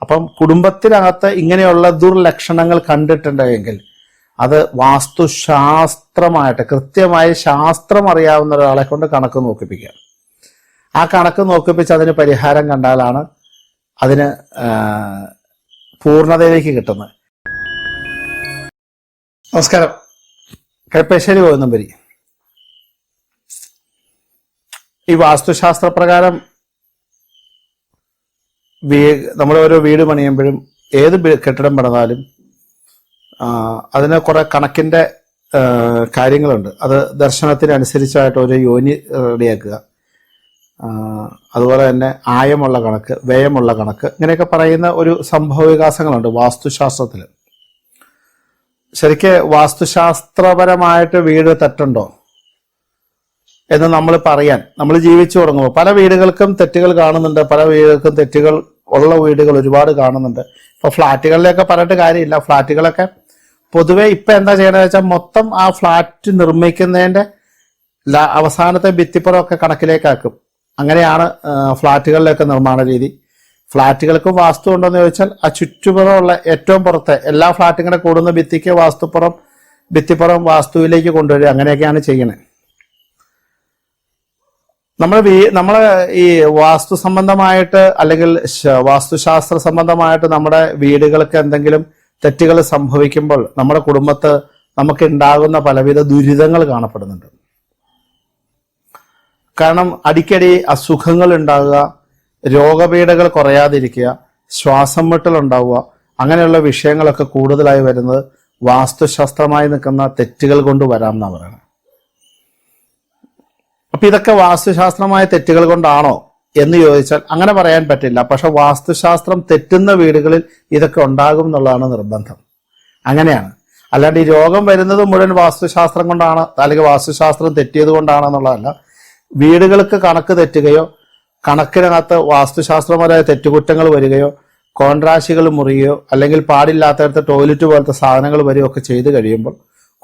അപ്പം കുടുംബത്തിനകത്ത് ഇങ്ങനെയുള്ള ദുർലക്ഷണങ്ങൾ കണ്ടിട്ടുണ്ടെങ്കിൽ അത് വാസ്തുശാസ്ത്രമായിട്ട് കൃത്യമായി ശാസ്ത്രം അറിയാവുന്ന ഒരാളെ കൊണ്ട് കണക്ക് നോക്കിപ്പിക്കുക. ആ കണക്ക് നോക്കിപ്പിച്ച് അതിന് പരിഹാരം കണ്ടാലാണ് അതിന് പൂർണതയിലേക്ക് കിട്ടുന്നത്. നമസ്കാരം. കൈപ്പശ്ശേരി ഗോവിന്ദമ്പരി ഈ വാസ്തുശാസ്ത്ര പ്രകാരം വീ നമ്മൾ ഓരോ വീട് പണിയുമ്പോഴും ഏത് കെട്ടിടം പണിതാലും അതിന് കുറെ കണക്കിന്റെ കാര്യങ്ങളുണ്ട്. അത് ദർശനത്തിനനുസരിച്ചായിട്ട് ഒരു യോനി റെഡിയാക്കുക. അതുപോലെ തന്നെ ആയമുള്ള കണക്ക് വ്യയമുള്ള കണക്ക് ഇങ്ങനെയൊക്കെ പറയുന്ന ഒരു സംഭവ വികാസങ്ങളുണ്ട് വാസ്തുശാസ്ത്രത്തിൽ ശരിക്ക് വാസ്തുശാസ്ത്രപരമായിട്ട് വീട് തെറ്റുണ്ടോ? എന്ന് നമ്മൾ പറയാൻ നമ്മൾ ജീവിച്ചു തുടങ്ങുമ്പോൾ പല വീടുകൾക്കും തെറ്റുകൾ കാണുന്നുണ്ട് പല വീടുകൾക്കും തെറ്റുകൾ ഉള്ള വീടുകൾ ഒരുപാട് കാണുന്നുണ്ട്. ഇപ്പൊ ഫ്ലാറ്റുകളിലൊക്കെ പറഞ്ഞിട്ട് കാര്യമില്ല. ഫ്ലാറ്റുകളൊക്കെ പൊതുവെ ഇപ്പൊ എന്താ ചെയ്യണമെന്ന് വെച്ചാൽ മൊത്തം ആ ഫ്ലാറ്റ് നിർമ്മിക്കുന്നതിന്റെ ല- അവസാനത്തെ ഭിത്തിപ്പുറമൊക്കെ കണക്കിലേക്കാക്കും. അങ്ങനെയാണ് ഫ്ലാറ്റുകളിലൊക്കെ നിർമ്മാണ രീതി. ഫ്ലാറ്റുകൾക്ക് വാസ്തു ഉണ്ടോന്ന് ചോദിച്ചാൽ ആ ചുറ്റുപുറമുള്ള ഏറ്റവും പുറത്തെ എല്ലാ ഫ്ലാറ്റും കൂടെ കൂടുന്ന ഭിത്തിക്ക് വാസ്തുപ്പുറം ഭിത്തിപ്പുറം വാസ്തുവിലേക്ക് കൊണ്ടുവരിക. അങ്ങനെയൊക്കെയാണ് ചെയ്യുന്നത്. നമ്മൾ നമ്മൾ ഈ വാസ്തു സംബന്ധമായിട്ട് അല്ലെങ്കിൽ വാസ്തുശാസ്ത്ര സംബന്ധമായിട്ട് നമ്മുടെ വീടുകൾക്ക് എന്തെങ്കിലും തെറ്റുകൾ സംഭവിക്കുമ്പോൾ നമ്മുടെ കുടുംബത്ത് നമുക്ക് ഉണ്ടാകുന്ന പലവിധ ദുരിതങ്ങൾ കാണപ്പെടുന്നുണ്ട്. കാരണം അടിക്കടി അസുഖങ്ങൾ ഉണ്ടാകുക രോഗപീഠകൾ കുറയാതിരിക്കുക ശ്വാസം മുട്ടൽ ഉണ്ടാവുക അങ്ങനെയുള്ള വിഷയങ്ങളൊക്കെ കൂടുതലായി വരുന്നത് വാസ്തുശാസ്ത്രമായി നിൽക്കുന്ന തെറ്റുകൾ കൊണ്ട് വരാം എന്നാണ് പറയുന്നത്. അപ്പൊ ഇതൊക്കെ വാസ്തുശാസ്ത്രമായ തെറ്റുകൾ കൊണ്ടാണോ എന്ന് ചോദിച്ചാൽ അങ്ങനെ പറയാൻ പറ്റില്ല. പക്ഷെ വാസ്തുശാസ്ത്രം തെറ്റുന്ന വീടുകളിൽ ഇതൊക്കെ ഉണ്ടാകും എന്നുള്ളതാണ് നിർബന്ധം. അങ്ങനെയാണ്. അല്ലാണ്ട് ഈ രോഗം വരുന്നത് മുഴുവൻ വാസ്തുശാസ്ത്രം കൊണ്ടാണ് അല്ലെങ്കിൽ വാസ്തുശാസ്ത്രം തെറ്റിയത് കൊണ്ടാണെന്നുള്ളതല്ല വീടുകൾക്ക് കണക്ക് തെറ്റുകയോ കണക്കിനകത്ത് വാസ്തുശാസ്ത്രപരമായ തെറ്റുകുറ്റങ്ങൾ വരികയോ കോൺട്രാശികൾ മുറിയുകയോ അല്ലെങ്കിൽ പാടില്ലാത്തടത്ത് ടോയ്ലറ്റ് പോലത്തെ സാധനങ്ങൾ വരികയോ ഒക്കെ ചെയ്തു കഴിയുമ്പോൾ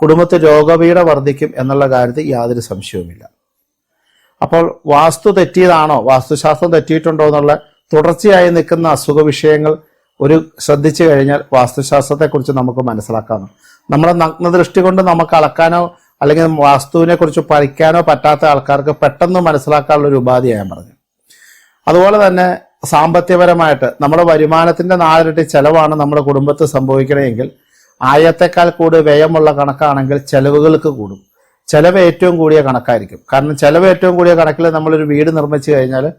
കുടുംബത്തെ രോഗപീഠ വർദ്ധിക്കും എന്നുള്ള കാര്യത്തിൽ യാതൊരു സംശയവുമില്ല. അപ്പോൾ വാസ്തു തെറ്റിയതാണോ? വാസ്തുശാസ്ത്രം തെറ്റിയിട്ടുണ്ടോ എന്നുള്ള തുടർച്ചയായി നിൽക്കുന്ന അസുഖ വിഷയങ്ങൾ ഒരു ശ്രദ്ധിച്ചു കഴിഞ്ഞാൽ വാസ്തുശാസ്ത്രത്തെക്കുറിച്ച് നമുക്ക് മനസ്സിലാക്കാം നമ്മുടെ നഗ്നദൃഷ്ടി കൊണ്ട് നമുക്ക് അളക്കാനോ അല്ലെങ്കിൽ വാസ്തുവിനെ കുറിച്ച് പഠിക്കാനോ പറ്റാത്ത ആൾക്കാർക്ക് പെട്ടെന്ന് മനസ്സിലാക്കാനുള്ള ഒരു ഉപാധിയായി പറഞ്ഞു. അതുപോലെ തന്നെ സാമ്പത്തികപരമായിട്ട് നമ്മുടെ വരുമാനത്തിന്റെ നാലിരട്ടി ചെലവാണ് നമ്മുടെ കുടുംബത്തിൽ സംഭവിക്കണമെങ്കിൽ ആയത്തെക്കാൾ കൂടുതൽ വ്യയമുള്ള കണക്കാണെങ്കിൽ ചെലവുകൾക്ക് കൂടും. ചെലവ് ഏറ്റവും കൂടിയ കണക്കായിരിക്കും. കാരണം ചിലവ് ഏറ്റവും കൂടിയ കണക്കിൽ നമ്മളൊരു വീട് നിർമ്മിച്ചു കഴിഞ്ഞാൽ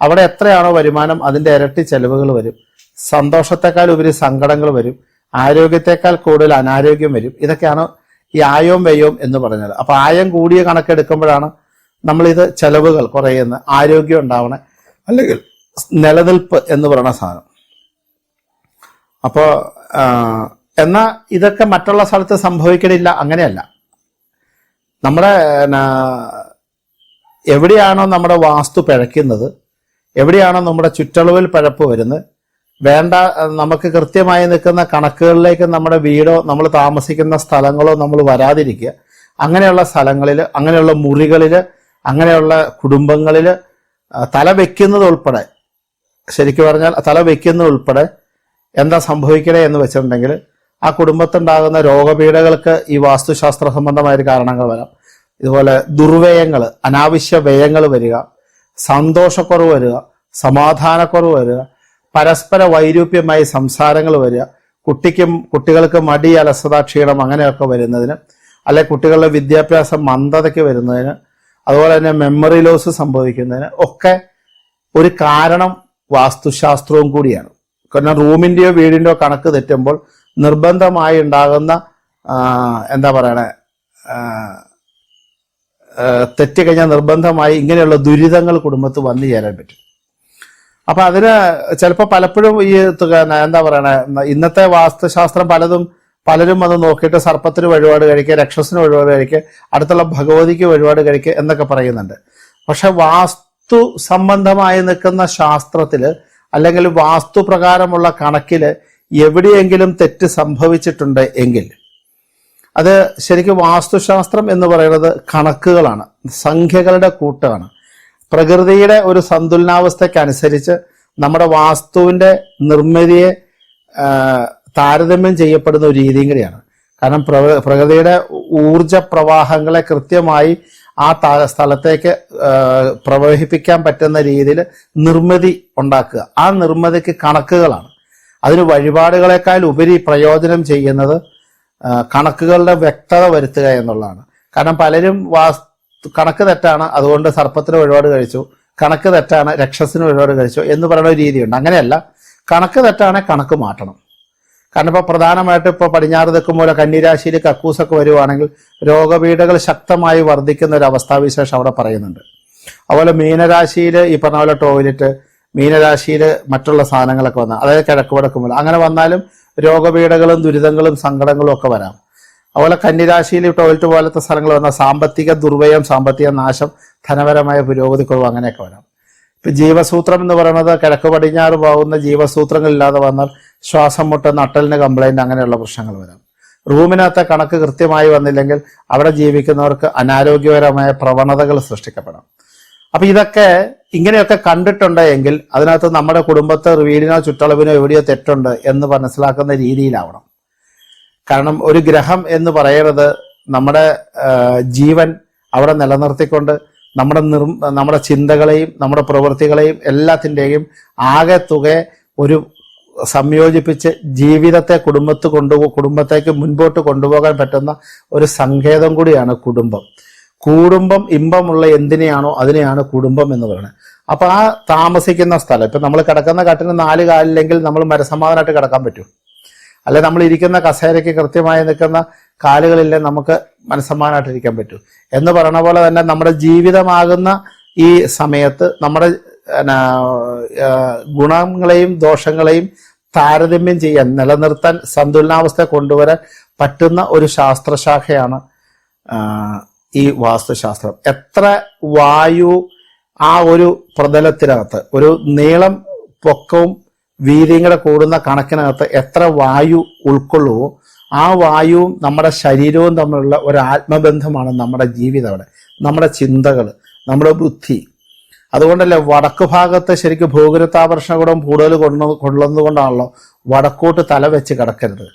അവിടെ എത്രയാണോ വരുമാനം അതിന്റെ ഇരട്ടി ചെലവുകൾ വരും. സന്തോഷത്തെക്കാൾ ഉപരി സങ്കടങ്ങൾ വരും. ആരോഗ്യത്തെക്കാൾ കൂടുതൽ അനാരോഗ്യം വരും. ഇതൊക്കെയാണ് ഈ ആയവും വ്യയവും എന്ന് പറഞ്ഞത്. അപ്പൊ ആയം കൂടിയ കണക്കെടുക്കുമ്പോഴാണ് നമ്മളിത് ചെലവുകൾ കുറയുന്ന ആരോഗ്യം ഉണ്ടാവണേ. അല്ലെങ്കിൽ നിലനിൽപ്പ് എന്ന് പറയുന്ന സാധനം. അപ്പോൾ എന്നാ ഇതൊക്കെ മറ്റുള്ള സ്ഥലത്ത് സംഭവിക്കണില്ല. അങ്ങനെയല്ല. നമ്മുടെ എവിടെയാണോ നമ്മുടെ വാസ്തു പിഴയ്ക്കുന്നത് എവിടെയാണോ നമ്മുടെ ചുറ്റളവിൽ പിഴപ്പ് വരുന്നത് വേണ്ട നമുക്ക് കൃത്യമായി നിൽക്കുന്ന കണക്കുകളിലേക്ക് നമ്മുടെ വീടോ നമ്മൾ താമസിക്കുന്ന സ്ഥലങ്ങളോ നമ്മൾ വരാതിരിക്കുക. അങ്ങനെയുള്ള സ്ഥലങ്ങളിൽ അങ്ങനെയുള്ള മുറികളിൽ അങ്ങനെയുള്ള കുടുംബങ്ങളിൽ തല വെക്കുന്നത് ഉൾപ്പെടെ ശരിക്കും പറഞ്ഞാൽ തല വെക്കുന്നത് ഉൾപ്പെടെ എന്താ സംഭവിക്കണേ എന്ന് വെച്ചിട്ടുണ്ടെങ്കിൽ ആ കുടുംബത്തുണ്ടാകുന്ന രോഗപീഠകൾക്ക് ഈ വാസ്തുശാസ്ത്ര സംബന്ധമായ കാരണങ്ങൾ വരാം. ഇതുപോലെ ദുർവ്യയങ്ങൾ അനാവശ്യ വ്യയങ്ങൾ വരിക സന്തോഷക്കുറവ് വരിക സമാധാനക്കുറവ് വരിക പരസ്പര വൈരൂപ്യമായി സംസാരങ്ങൾ വരിക കുട്ടിക്കും കുട്ടികൾക്ക് മടി അലസത ക്ഷീണം അങ്ങനെയൊക്കെ വരുന്നതിന് അല്ലെ കുട്ടികളുടെ വിദ്യാഭ്യാസം മന്ദതയ്ക്ക് വരുന്നതിന് അതുപോലെ തന്നെ മെമ്മറി ലോസ് സംഭവിക്കുന്നതിന് ഒക്കെ ഒരു കാരണം വാസ്തുശാസ്ത്രവും കൂടിയാണ്. കാരണം റൂമിന്റെയോ വീടിന്റെയോ കണക്ക് തെറ്റുമ്പോൾ നിർബന്ധമായി ഉണ്ടാകുന്ന എന്താ പറയണേ തെറ്റ് കഴിഞ്ഞാൽ നിർബന്ധമായി ഇങ്ങനെയുള്ള ദുരിതങ്ങൾ കുടുംബത്ത് വന്നു ചേരാൻ പറ്റും. അപ്പൊ അതിന് ചിലപ്പോൾ പലപ്പോഴും ഈ എന്താ പറയണേ ഇന്നത്തെ വാസ്തുശാസ്ത്രം പലതും പലരും അത് നോക്കിയിട്ട് സർപ്പത്തിന് വഴിപാട് കഴിക്കുക രക്ഷസിന് വഴിപാട് കഴിക്കുക അടുത്തുള്ള ഭഗവതിക്ക് വഴിപാട് കഴിക്കുക എന്നൊക്കെ പറയുന്നുണ്ട്. പക്ഷെ വാസ്തു സംബന്ധമായി നിൽക്കുന്ന ശാസ്ത്രത്തിൽ അല്ലെങ്കിൽ വാസ്തു പ്രകാരമുള്ള കണക്കിൽ എവിടെയെങ്കിലും തെറ്റ് സംഭവിച്ചിട്ടുണ്ട് എങ്കിൽ അത് ശരിക്കും വാസ്തുശാസ്ത്രം എന്ന് പറയുന്നത് കണക്കുകളാണ് സംഖ്യകളുടെ കൂട്ടാണ്. പ്രകൃതിയുടെ ഒരു സന്തുലനാവസ്ഥയ്ക്കനുസരിച്ച് നമ്മുടെ വാസ്തുവിന്റെ നിർമ്മിതിയെ താരതമ്യം ചെയ്യപ്പെടുന്ന ഒരു രീതിയും കൂടിയാണ്. കാരണം പ്രക- പ്രകൃതിയുടെ ഊർജ പ്രവാഹങ്ങളെ കൃത്യമായി ആ സ്ഥലത്തേക്ക് പ്രവഹിപ്പിക്കാൻ പറ്റുന്ന രീതിയിൽ നിർമ്മിതി ഉണ്ടാക്കുക. ആ നിർമ്മിതിക്ക് കണക്കുകളാണ്. അതിന് വഴിപാടുകളെക്കാൾ ഉപരി പ്രയോജനം ചെയ്യുന്നത് കണക്കുകളുടെ വ്യക്തത വരുത്തുക എന്നുള്ളതാണ്. കാരണം പലരും വാസ്തു കണക്ക് തെറ്റാണ് അതുകൊണ്ട് സർപ്പത്തിന് ഒരുപാട് കഴിച്ചു. കണക്ക് തെറ്റാണ് രക്ഷസിന് ഒരുപാട് കഴിച്ചു എന്ന് പറയുന്ന ഒരു രീതിയുണ്ട്. അങ്ങനെയല്ല കണക്ക് തെറ്റാണ് കണക്ക് മാറ്റണം. കാരണം ഇപ്പോൾ പ്രധാനമായിട്ട് ഇപ്പോൾ പടിഞ്ഞാറ് തെക്കുമ്പോൾ കന്നിരാശിയിൽ കക്കൂസൊക്കെ വരുവാണെങ്കിൽ രോഗപീഠകൾ ശക്തമായി വർദ്ധിക്കുന്ന ഒരു അവസ്ഥാവിശേഷം അവിടെ പറയുന്നുണ്ട്. അതുപോലെ മീനരാശിയിൽ ഈ പറഞ്ഞ പോലെ ടോയ്ലറ്റ് മീനരാശിയിൽ മറ്റുള്ള സാധനങ്ങളൊക്കെ വന്നാൽ അതായത് കിഴക്ക് വടക്കുമ്പോൾ അങ്ങനെ വന്നാലും രോഗപീഠകളും ദുരിതങ്ങളും സങ്കടങ്ങളും ഒക്കെ വരാം. അതുപോലെ കന്നിരാശിയിൽ ടോയ്ലറ്റ് പോലത്തെ സ്ഥലങ്ങൾ വന്ന സാമ്പത്തിക ദുർവയം സാമ്പത്തിക നാശം ധനപരമായ പുരോഗതി കുറവ് അങ്ങനെയൊക്കെ വരാം. ഇപ്പൊ ജീവസൂത്രം എന്ന് പറയുന്നത് കിഴക്ക് പടിഞ്ഞാറ് പോകുന്ന ജീവസൂത്രങ്ങളില്ലാതെ വന്നാൽ ശ്വാസം മുട്ട നട്ടലിന് കംപ്ലൈന്റ് അങ്ങനെയുള്ള പ്രശ്നങ്ങൾ വരാം. റൂമിനകത്തെ കണക്ക് കൃത്യമായി വന്നില്ലെങ്കിൽ അവിടെ ജീവിക്കുന്നവർക്ക് അനാരോഗ്യപരമായ പ്രവണതകൾ സൃഷ്ടിക്കപ്പെടാം. അപ്പൊ ഇതൊക്കെ ഇങ്ങനെയൊക്കെ കണ്ടിട്ടുണ്ട് എങ്കിൽ അതിനകത്ത് നമ്മുടെ കുടുംബത്തെ വീടിനോ ചുറ്റളവിനോ എവിടെയോ തെറ്റുണ്ട് എന്ന് മനസ്സിലാക്കുന്ന രീതിയിലാവണം. കാരണം ഒരു ഗ്രഹം എന്ന് പറയുന്നത് നമ്മുടെ ജീവൻ അവിടെ നിലനിർത്തിക്കൊണ്ട് നമ്മുടെ നിർ നമ്മുടെ ചിന്തകളെയും നമ്മുടെ പ്രവൃത്തികളെയും എല്ലാത്തിന്റെയും ആകെ തുക ഒരു സംയോജിപ്പിച്ച് ജീവിതത്തെ കുടുംബത്ത് കൊണ്ടു കുടുംബത്തേക്ക് മുൻപോട്ട് കൊണ്ടുപോകാൻ പറ്റുന്ന ഒരു സങ്കേതം കൂടിയാണ് കുടുംബം. കുടുംബം ഇമ്പമുള്ള എന്തിനെയാണോ അതിനെയാണ് കുടുംബം എന്ന് പറയുന്നത്. അപ്പൊ ആ താമസിക്കുന്ന സ്ഥലം ഇപ്പൊ നമ്മൾ കിടക്കുന്ന കട്ടിന് നാല് കാലില്ലെങ്കിൽ നമ്മൾ മരസമാധാനമായിട്ട് കിടക്കാൻ പറ്റും. അല്ലെ നമ്മൾ ഇരിക്കുന്ന കസേരയ്ക്ക് കൃത്യമായി നിൽക്കുന്ന കാലുകളില്ലേ നമുക്ക് മനസ്സമ്മാനമായിട്ട് ഇരിക്കാൻ പറ്റും. എന്ന് പറയണ പോലെ തന്നെ നമ്മുടെ ജീവിതമാകുന്ന ഈ സമയത്ത് നമ്മുടെ ഗുണങ്ങളെയും ദോഷങ്ങളെയും താരതമ്യം ചെയ്യാൻ നിലനിർത്താൻ സന്തുലനാവസ്ഥ കൊണ്ടുവരാൻ പറ്റുന്ന ഒരു ശാസ്ത്രശാഖയാണ് ഈ വാസ്തുശാസ്ത്രം. എത്ര വായു ആ ഒരു പ്രതലത്തിനകത്ത് ഒരു നീളം പൊക്കവും വീതിയും കൂടെ കൂടുന്ന കണക്കിനകത്ത് എത്ര വായു ഉൾക്കൊള്ളുവോ ആ വായുവും നമ്മുടെ ശരീരവും തമ്മിലുള്ള ഒരു ആത്മബന്ധമാണ് നമ്മുടെ ജീവിതം അവിടെ. നമ്മുടെ ചിന്തകൾ നമ്മുടെ ബുദ്ധി. അതുകൊണ്ടല്ലേ വടക്ക് ഭാഗത്ത് ശരിക്കും ഭൂഗുരുത്താകർഷണ ഗുണം കൂടുതൽ കൊണ്ടു കൊള്ളുന്നതുകൊണ്ടാണല്ലോ വടക്കോട്ട് തല വെച്ച് കിടക്കരുത്.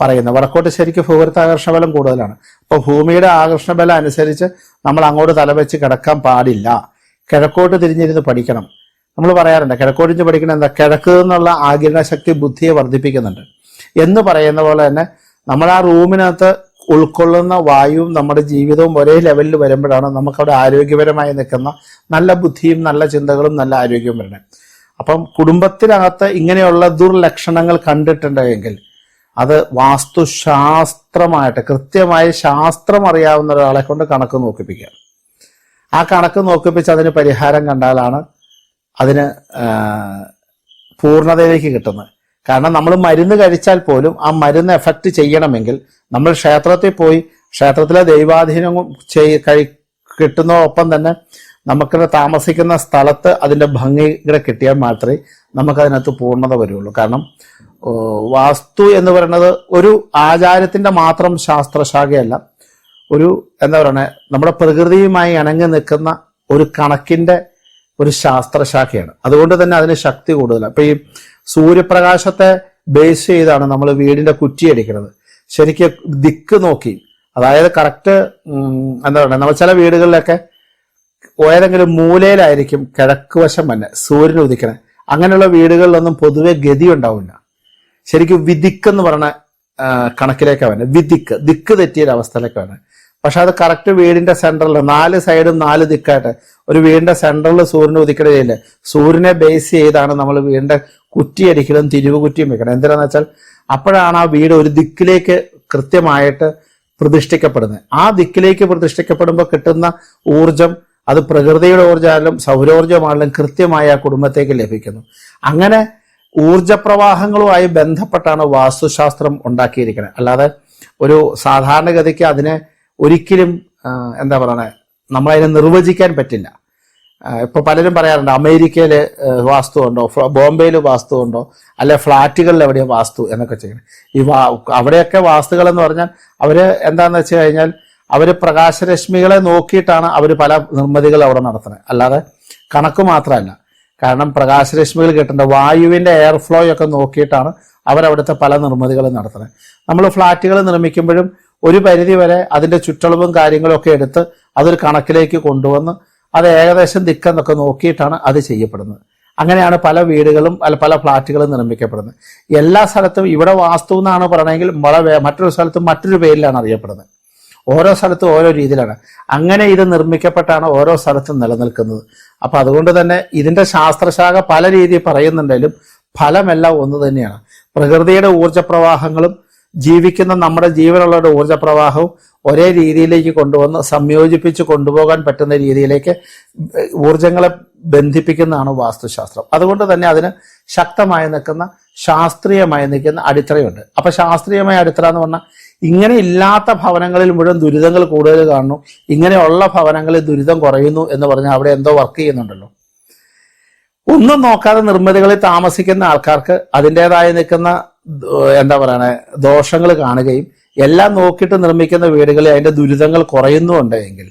പറയുന്നത് വടക്കോട്ട് ശരിക്കും ആകർഷണ ബലം കൂടുതലാണ്. അപ്പൊ ഭൂമിയുടെ ആകർഷണ ബലം അനുസരിച്ച് നമ്മൾ അങ്ങോട്ട് തലവെച്ച് കിടക്കാൻ പാടില്ല. കിഴക്കോട്ട് തിരിഞ്ഞിരുന്ന് പഠിക്കണം. നമ്മൾ പറയാറുണ്ട് കിഴക്കോട്ട് തിരിഞ്ഞ് പഠിക്കണം എന്താ? കിഴക്ക് എന്നുള്ള ആകിരണ ശക്തി ബുദ്ധിയെ വർദ്ധിപ്പിക്കുന്നുണ്ട്. എന്ന് പറയുന്ന പോലെ തന്നെ നമ്മൾ ആ റൂമിനകത്ത് ഉൾക്കൊള്ളുന്ന വായുവും നമ്മുടെ ജീവിതവും ഒരേ ലെവലിൽ വരുമ്പോഴാണ് നമുക്കവിടെ ആരോഗ്യപരമായി നിൽക്കുന്ന നല്ല ബുദ്ധിയും നല്ല ചിന്തകളും നല്ല ആരോഗ്യവും വരുന്നത്. അപ്പം കുടുംബത്തിനകത്ത് ഇങ്ങനെയുള്ള ദുർലക്ഷണങ്ങൾ കണ്ടിട്ടുണ്ടെങ്കിൽ അത് വാസ്തുശാസ്ത്രമായിട്ട് കൃത്യമായി ശാസ്ത്രം അറിയാവുന്ന ഒരാളെ കൊണ്ട് കണക്ക് നോക്കിപ്പിക്കുക. ആ കണക്ക് നോക്കിപ്പിച്ച് അതിന് പരിഹാരം കണ്ടാലാണ് അതിന് പൂർണതയിലേക്ക് കിട്ടുന്നത്. കാരണം നമ്മൾ മരുന്ന് കഴിച്ചാൽ പോലും ആ മരുന്ന് എഫക്റ്റ് ചെയ്യണമെങ്കിൽ നമ്മൾ ക്ഷേത്രത്തിൽ പോയി ക്ഷേത്രത്തിലെ ദൈവാധീനം ചെയ് കഴി കിട്ടുന്നതോടൊപ്പം തന്നെ നമുക്ക് താമസിക്കുന്ന സ്ഥലത്ത് അതിന്റെ ഭംഗി കൂടെ കിട്ടിയാൽ മാത്രമേ നമുക്കതിനകത്ത് പൂർണത വരുള്ളൂ. കാരണം വാസ്തു എന്ന് പറയുന്നത് ഒരു ആചാരത്തിന്റെ മാത്രം ശാസ്ത്രശാഖയല്ല. ഒരു എന്താ പറയണേ നമ്മുടെ പ്രകൃതിയുമായി ഇണങ്ങി നിൽക്കുന്ന ഒരു കണക്കിന്റെ ഒരു ശാസ്ത്രശാഖയാണ്. അതുകൊണ്ട് തന്നെ അതിന് ശക്തി കൂടുതലാണ്. അപ്പൊ ഈ സൂര്യപ്രകാശത്തെ ബേസ് ചെയ്താണ് നമ്മൾ വീടിന്റെ കുറ്റി അടിക്കുന്നത്. ശരിക്കും ദിക്ക് നോക്കി അതായത് കറക്റ്റ് എന്താ പറയുക നമ്മൾ ചില വീടുകളിലൊക്കെ ഏതെങ്കിലും മൂലയിലായിരിക്കും കിഴക്ക് വശം തന്നെ സൂര്യൻ ഉദിക്കണേ. അങ്ങനെയുള്ള വീടുകളിലൊന്നും പൊതുവെ ഗതി ഉണ്ടാവില്ല. ശരിക്കും വിദിക്ക് എന്ന് പറഞ്ഞ കണക്കിലേക്ക് കണക്കിലേക്കാണ്. വരുന്നത് വിദിക്ക് ദിക്ക് തെറ്റിയ ഒരു അവസ്ഥയിലേക്ക് വരുന്നത് പക്ഷെ അത് കറക്റ്റ് വീടിന്റെ സെന്ററിൽ നാല് സൈഡും നാല് ദിക്കായിട്ട്. ഒരു വീടിന്റെ സെന്ററിൽ സൂര്യന് ഉദിക്കണതില്ല സൂര്യനെ ബേസ് ചെയ്താണ് നമ്മൾ വീടിന്റെ കുറ്റി അടിക്കണം തിരിവ് കുറ്റിയും വെക്കണം എന്തിനാന്ന് വെച്ചാൽ അപ്പോഴാണ് ആ വീട് ഒരു ദിക്കിലേക്ക് കൃത്യമായിട്ട് പ്രതിഷ്ഠിക്കപ്പെടുന്നത്. ആ ദിക്കിലേക്ക് പ്രതിഷ്ഠിക്കപ്പെടുമ്പോൾ കിട്ടുന്ന ഊർജം അത് പ്രകൃതിയുടെ ഊർജമായാലും സൗരോർജമായാലും കൃത്യമായി ആ കുടുംബത്തേക്ക് ലഭിക്കുന്നു. അങ്ങനെ ഊർജപ്രവാഹങ്ങളുമായി ബന്ധപ്പെട്ടാണ് വാസ്തുശാസ്ത്രം ഉണ്ടാക്കിയിരിക്കുന്നത്. അല്ലാതെ ഒരു സാധാരണഗതിക്ക് അതിനെ ഒരിക്കലും എന്താ പറയണേ നമ്മളതിനെ നിർവചിക്കാൻ പറ്റില്ല. ഇപ്പൊ പലരും പറയാറുണ്ട് അമേരിക്കയിൽ വാസ്തു ഉണ്ടോ? ബോംബെയിൽ വാസ്തു ഉണ്ടോ? അല്ലെ ഫ്ലാറ്റുകളിൽ എവിടെയോ വാസ്തു എന്നൊക്കെ ചെയ്യണം ഈ അവിടെയൊക്കെ വാസ്തുകൾ എന്ന് പറഞ്ഞാൽ അവർ എന്താന്ന് വെച്ച് കഴിഞ്ഞാൽ അവർ പ്രകാശരശ്മികളെ നോക്കിയിട്ടാണ് അവർ പല നിർമ്മിതികൾ അവിടെ നടത്തുന്നത്. അല്ലാതെ കണക്ക് മാത്രമല്ല കാരണം പ്രകാശരശ്മികൾ കിട്ടേണ്ട വായുവിന്റെ എയർ ഫ്ലോ ഒക്കെ നോക്കിയിട്ടാണ് അവരവിടുത്തെ പല നിർമ്മിതികളും നടത്തുന്നത്. നമ്മൾ ഫ്ലാറ്റുകൾ നിർമ്മിക്കുമ്പോഴും ഒരു പരിധി വരെ അതിന്റെ ചുറ്റളവും കാര്യങ്ങളും ഒക്കെ എടുത്ത് അതൊരു കണക്കിലേക്ക് കൊണ്ടുവന്ന് അത് ഏകദേശം ദിക്കെന്നൊക്കെ നോക്കിയിട്ടാണ് അത് ചെയ്യപ്പെടുന്നത്. അങ്ങനെയാണ് പല വീടുകളും അല്ല പല ഫ്ലാറ്റുകളും നിർമ്മിക്കപ്പെടുന്നത്. എല്ലാ സ്ഥലത്തും ഇവിടെ വാസ്തു എന്നാണ് പറയണമെങ്കിൽ മറ്റൊരു സ്ഥലത്തും മറ്റൊരു പേരിലാണ് അറിയപ്പെടുന്നത്. ഓരോ സ്ഥലത്തും ഓരോ രീതിയിലാണ്. അങ്ങനെ ഇത് നിർമ്മിക്കപ്പെട്ടാണ് ഓരോ സ്ഥലത്തും നിലനിൽക്കുന്നത്. അപ്പൊ അതുകൊണ്ട് തന്നെ ഇതിന്റെ ശാസ്ത്രശാഖ പല രീതിയിൽ പറയുന്നുണ്ടെങ്കിലും ഫലമെല്ലാം ഒന്ന് തന്നെയാണ്. പ്രകൃതിയുടെ ഊർജപ്രവാഹങ്ങളും ജീവിക്കുന്ന നമ്മുടെ ജീവനുള്ളവരുടെ ഊർജപ്രവാഹവും ഒരേ രീതിയിലേക്ക് കൊണ്ടുവന്ന് സംയോജിപ്പിച്ച് കൊണ്ടുപോകാൻ പറ്റുന്ന രീതിയിലേക്ക് ഊർജങ്ങളെ ബന്ധിപ്പിക്കുന്നതാണ് വാസ്തുശാസ്ത്രം. അതുകൊണ്ട് തന്നെ അതിന് ശക്തമായി നിൽക്കുന്ന ശാസ്ത്രീയമായി നിൽക്കുന്ന അടിത്തറയുണ്ട്. അപ്പൊ ശാസ്ത്രീയമായ അടിത്തറ എന്ന് പറഞ്ഞാൽ ഇങ്ങനെ ഇല്ലാത്ത ഭവനങ്ങളിൽ മുഴുവൻ ദുരിതങ്ങൾ കൂടുതൽ കാണുന്നു. ഇങ്ങനെയുള്ള ഭവനങ്ങളിൽ ദുരിതം കുറയുന്നു എന്ന് പറഞ്ഞാൽ അവിടെ എന്തോ വർക്ക് ചെയ്യുന്നുണ്ടല്ലോ. ഒന്നും നോക്കാതെ നിർമ്മിതികളിൽ താമസിക്കുന്ന ആൾക്കാർക്ക് അതിന്റെതായി നിൽക്കുന്ന എന്താ പറയണേ ദോഷങ്ങൾ കാണുകയും എല്ലാം നോക്കിയിട്ട് നിർമ്മിക്കുന്ന വീടുകളിൽ അതിന്റെ ദുരിതങ്ങൾ കുറയുന്നുണ്ട് എങ്കിൽ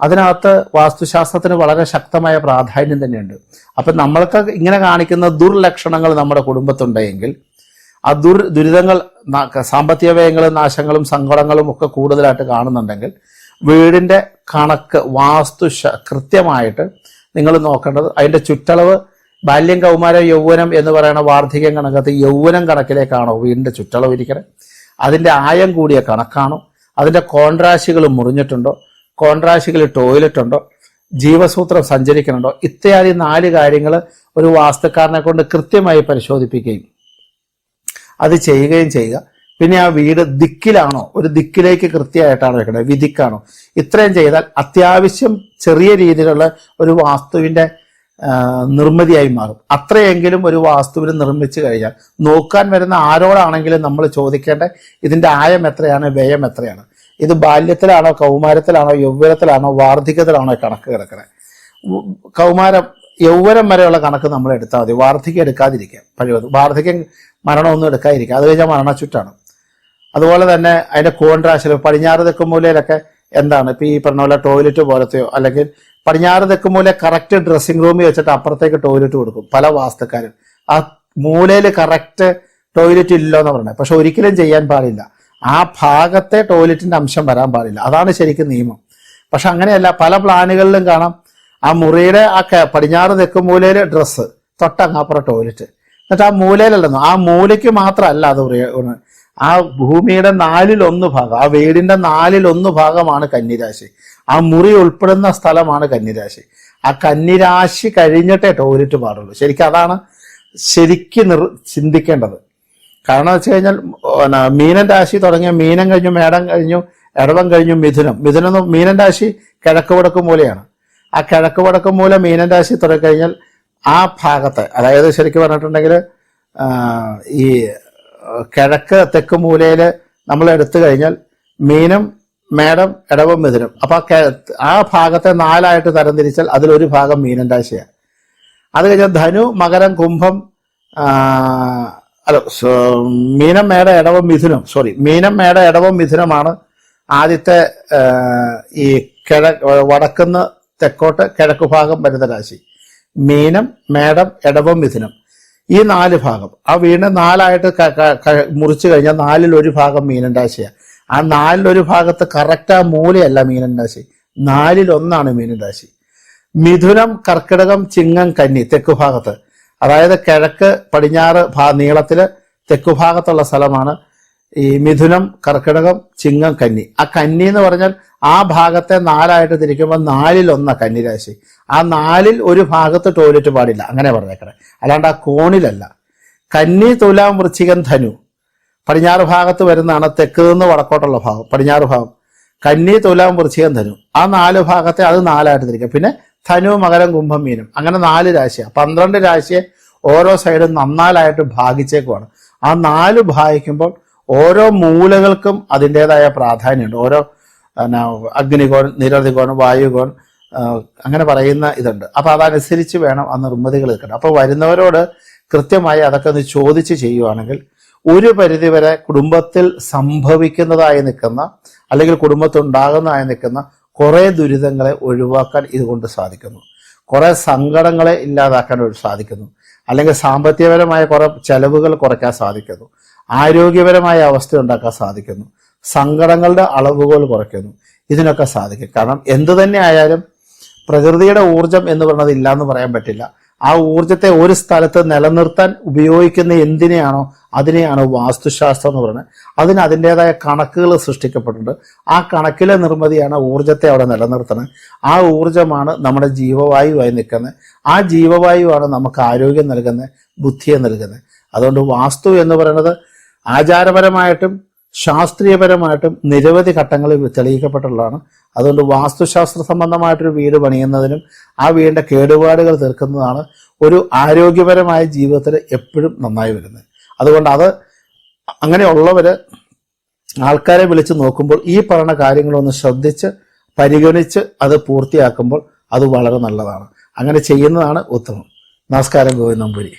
അതിനകത്ത് വാസ്തുശാസ്ത്രത്തിന് വളരെ ശക്തമായ പ്രാധാന്യം തന്നെയുണ്ട്. അപ്പൊ നമ്മൾക്ക് ഇങ്ങനെ കാണിക്കുന്ന ദുർലക്ഷണങ്ങൾ നമ്മുടെ കുടുംബത്തുണ്ടെങ്കിൽ ആ ദുർ ദുരിതങ്ങൾ സാമ്പത്തിക വ്യയങ്ങളും നാശങ്ങളും സങ്കടങ്ങളും ഒക്കെ കൂടുതലായിട്ട് കാണുന്നുണ്ടെങ്കിൽ വീടിന്റെ കണക്ക് വാസ്തു കൃത്യമായിട്ട് നിങ്ങൾ നോക്കേണ്ടത് അതിന്റെ ചുറ്റളവ് ബാല്യം കൗമാര യൗവനം എന്ന് പറയുന്ന വാർദ്ധക്യം കണക്കത്ത് യൗവനം കണക്കിലേക്കാണോ വീടിന്റെ ചുറ്റളവ് ഇരിക്കണേ? അതിന്റെ ആയം കൂടിയ കണക്കാണോ? അതിന്റെ കോൺട്രാശികൾ മുറിഞ്ഞിട്ടുണ്ടോ? കോൺട്രാശികളിൽ ടോയ്ലറ്റ് ഉണ്ടോ? ജീവസൂത്രം സഞ്ചരിക്കുന്നുണ്ടോ? ഇത്യാദി നാല് കാര്യങ്ങൾ ഒരു വാസ്തുക്കാരനെ കൊണ്ട് കൃത്യമായി പരിശോധിപ്പിക്കുകയും അത് ചെയ്യുകയും ചെയ്യുക. പിന്നെ ആ വീട് ദിക്കിലാണോ? ഒരു ദിക്കിലേക്ക് കൃത്യമായിട്ടാണോ വെക്കേണ്ടത് വിധിക്കാണോ? ഇത്രയും ചെയ്താൽ അത്യാവശ്യം ചെറിയ രീതിയിലുള്ള ഒരു വാസ്തുവിന്റെ ആ, നിർമ്മിതിയായി മാറും. അത്രയെങ്കിലും ഒരു വാസ്തുവിന് നിർമ്മിച്ചു കഴിഞ്ഞാൽ നോക്കാൻ വരുന്ന ആരോടാണെങ്കിലും നമ്മൾ ചോദിക്കേണ്ട ഇതിന്റെ ആയം എത്രയാണ് വ്യയം എത്രയാണ്? ഇത് ബാല്യത്തിലാണോ കൗമാരത്തിലാണോ യൗവനത്തിലാണോ വാർദ്ധക്യത്തിലാണോ കണക്ക് കിടക്കുന്നത് കൗമാരം യൗവനം വരെയുള്ള കണക്ക് നമ്മൾ എടുത്താൽ മതി. വാർദ്ധക്യം എടുക്കാതിരിക്കുക പഴയത് വാർദ്ധക്യം മരണമൊന്നും എടുക്കാതിരിക്കുക അത് കഴിഞ്ഞാൽ മരണച്ചുറ്റാണ്. അതുപോലെ തന്നെ അതിന്റെ കോൺട്രാശിൽ പടിഞ്ഞാറ് തെക്കുമൂലയിലൊക്കെ എന്താണ്? ഇപ്പം ഈ പറഞ്ഞ പോലെ ടോയ്ലറ്റ് പോലത്തെയോ അല്ലെങ്കിൽ പടിഞ്ഞാറ് തെക്ക് മൂല കറക്റ്റ് ഡ്രസ്സിംഗ് റൂമിൽ വെച്ചിട്ട് അപ്പുറത്തേക്ക് ടോയ്ലറ്റ് കൊടുക്കും. പല വാസ്തുക്കാരും. ആ മൂലയിൽ കറക്റ്റ് ടോയ്ലറ്റ് ഇല്ലെന്ന് പറഞ്ഞത് പക്ഷെ ഒരിക്കലും ചെയ്യാൻ പാടില്ല. ആ ഭാഗത്തെ ടോയ്ലറ്റിന്റെ അംശം വരാൻ പാടില്ല. അതാണ് ശരിക്കും നിയമം. പക്ഷെ അങ്ങനെയല്ല പല പ്ലാനുകളിലും കാണാം ആ മുറിയുടെ ആ പടിഞ്ഞാറ് തെക്ക് മൂലയിൽ ഡ്രസ്സ് തൊട്ടങ്ങാപ്പുറം ടോയ്ലറ്റ്. എന്നിട്ട് ആ മൂലയിലല്ലെന്നോ ആ മൂലയ്ക്ക് മാത്രമല്ല അത് ആ ഭൂമിയുടെ നാലിൽ ഒന്ന് ഭാഗം ആ വീടിന്റെ നാലിൽ ഒന്ന് ഭാഗമാണ് കന്നിരാശി. ആ മുറി ഉൾപ്പെടുന്ന സ്ഥലമാണ് കന്നിരാശി. ആ കന്നിരാശി കഴിഞ്ഞിട്ടേ ടോയ്ലറ്റ് പാടുള്ളൂ. ശരിക്കും അതാണ് ശരിക്ക് ചിന്തിക്കേണ്ടത്. കാരണം വെച്ച് കഴിഞ്ഞാൽ മീനൻ രാശി തുടങ്ങിയ മീനം കഴിഞ്ഞു മേടം കഴിഞ്ഞു ഇടവം കഴിഞ്ഞു മിഥുനം. മിഥുനം എന്ന് മീനൻ രാശി കിഴക്ക് വടക്ക് മൂലയാണ്. ആ കിഴക്ക് വടക്ക് മൂല മീനൻ രാശി തുടങ്ങിക്കഴിഞ്ഞാൽ ആ ഭാഗത്ത് അതായത് ശരിക്കും പറഞ്ഞിട്ടുണ്ടെങ്കിൽ ഈ കിഴക്ക് തെക്ക് മൂലയിൽ നമ്മൾ എടുത്തു കഴിഞ്ഞാൽ മീനം മേടം ഇടവും മിഥുനം. അപ്പോൾ ആ ഭാഗത്തെ നാലായിട്ട് തരംതിരിച്ചാൽ അതിലൊരു ഭാഗം മീനൻ രാശിയാണ്. അത് കഴിഞ്ഞാൽ ധനു മകരം കുംഭം അല്ല മീനം മേട ഇടവം മിഥുനം സോറി മീനം മേട ഇടവം മിഥുനമാണ് ആദ്യത്തെ ഈ കിഴ വടക്കുന്ന് തെക്കോട്ട് കിഴക്ക് ഭാഗം വരുന്ന രാശി. മീനം മേടം ഇടവം മിഥുനം. ഈ നാല് ഭാഗം. ആ വീണ് നാലായിട്ട് മുറിച്ചു കഴിഞ്ഞാൽ നാലിൽ ഒരു ഭാഗം മീനൻ രാശിയാണ് ആ നാലിലൊരു ഭാഗത്ത് കറക്റ്റ് ആ മൂലയല്ല മീനൻ രാശി. നാലിൽ ഒന്നാണ് മീനൻ രാശി. മിഥുനം കർക്കിടകം ചിങ്ങം കന്നി തെക്ക് ഭാഗത്ത്. അതായത് കിഴക്ക് പടിഞ്ഞാറ് ഭാ നീളത്തിൽ തെക്കു ഭാഗത്തുള്ള സ്ഥലമാണ് ഈ മിഥുനം കർക്കിടകം ചിങ്ങം കന്നി. ആ കന്നി എന്ന് പറഞ്ഞാൽ ആ ഭാഗത്തെ നാലായിട്ട് തിരിക്കുമ്പോൾ നാലിൽ ഒന്ന കന്നിരാശി. ആ നാലിൽ ഒരു ഭാഗത്ത് ടോയ്ലറ്റ് പാടില്ല. അങ്ങനെ പറഞ്ഞേക്കണേ. അല്ലാണ്ട് ആ കോണിലല്ല. കന്നി തുലാം വൃശ്ചികൻ ധനു. പടിഞ്ഞാറ് ഭാഗത്ത് വരുന്നതാണ് തെക്ക് നിന്ന് വടക്കോട്ടുള്ള ഭാഗം. പടിഞ്ഞാറ് ഭാഗം. കന്നി തുലാം വൃശ്ചികൻ ധനു. ആ നാല് ഭാഗത്തെ അത് നാലായിട്ട് തിരിക്കുക പിന്നെ ധനു മകരം കുംഭം മീനം. അങ്ങനെ നാല് രാശിയാണ് പന്ത്രണ്ട് രാശിയെ ഓരോ സൈഡും നന്നാലായിട്ട് ഭാഗിച്ചേക്കുവാണ്. ആ നാല് ഭാഗിക്കുമ്പോൾ ഓരോ മൂലകൾക്കും അതിന്റെതായ പ്രാധാന്യമുണ്ട്. ഓരോ അഗ്നികോൺ നിരധികോൺ വായുകോൺ അങ്ങനെ പറയുന്ന ഇതുണ്ട്. അപ്പൊ അതനുസരിച്ച് വേണം ആ നിർമ്മിതികൾ എടുക്കണം അപ്പൊ വരുന്നവരോട് കൃത്യമായി അതൊക്കെ ഒന്ന് ചോദിച്ച് ചെയ്യുവാണെങ്കിൽ ഒരു പരിധിവരെ കുടുംബത്തിൽ സംഭവിക്കുന്നതായി നിൽക്കുന്ന അല്ലെങ്കിൽ കുടുംബത്തുണ്ടാകുന്നതായി നിൽക്കുന്ന കുറെ ദുരിതങ്ങളെ ഒഴിവാക്കാൻ ഇതുകൊണ്ട് സാധിക്കുന്നു. കുറെ സങ്കടങ്ങളെ ഇല്ലാതാക്കാൻ സാധിക്കുന്നു. അല്ലെങ്കിൽ സാമ്പത്തികപരമായ കുറെ ചെലവുകൾ കുറയ്ക്കാൻ സാധിക്കുന്നു. ആരോഗ്യപരമായ അവസ്ഥ ഉണ്ടാക്കാൻ സാധിക്കുന്നു. സങ്കടങ്ങളുടെ അളവുകൾ കുറയ്ക്കുന്നു. ഇതിനൊക്കെ സാധിക്കും. കാരണം എന്തു തന്നെ ആയാലും പ്രകൃതിയുടെ ഊർജം എന്ന് പറയുന്നത് ഇല്ല എന്ന് പറയാൻ പറ്റില്ല. ആ ഊർജത്തെ ഒരു സ്ഥലത്ത് നിലനിർത്താൻ ഉപയോഗിക്കുന്ന എന്തിനെയാണോ അതിനെയാണ് വാസ്തുശാസ്ത്രം എന്ന് പറയുന്നത്. അതിന് അതിന്റെതായ കണക്കുകൾ സൃഷ്ടിക്കപ്പെട്ടിട്ടുണ്ട്. ആ കണക്കിലെ നിർമ്മിതിയാണ് ഊർജത്തെ അവിടെ നിലനിർത്തുന്നത്. ആ ഊർജമാണ് നമ്മുടെ ജീവവായുവായി നിൽക്കുന്നത്. ആ ജീവവായുവാണ് നമുക്ക് ആരോഗ്യം നൽകുന്നത് ബുദ്ധിയെ നൽകുന്നത്. അതുകൊണ്ട് വാസ്തു എന്ന് പറയുന്നത് ആചാരപരമായിട്ടും ശാസ്ത്രീയപരമായിട്ടും നിരവധി ഘട്ടങ്ങളിൽ തെളിയിക്കപ്പെട്ടുള്ളതാണ്. അതുകൊണ്ട് വാസ്തുശാസ്ത്ര സംബന്ധമായിട്ടൊരു വീട് പണിയുന്നതിനും ആ വീടിന്റെ കേടുപാടുകൾ തീർക്കുന്നതാണ് ഒരു ആരോഗ്യപരമായ ജീവിതത്തിൽ എപ്പോഴും നന്നായി വരുന്നത്. അതുകൊണ്ട് അത് അങ്ങനെയുള്ളവർ ആൾക്കാരെ വിളിച്ച് നോക്കുമ്പോൾ ഈ പറഞ്ഞ കാര്യങ്ങളൊന്ന് ശ്രദ്ധിച്ച് പരിഗണിച്ച് അത് പൂർത്തിയാക്കുമ്പോൾ അത് വളരെ നല്ലതാണ്. അങ്ങനെ ചെയ്യുന്നതാണ് ഉത്തമം. നമസ്കാരം ഗോവിന്ദമ്പുരി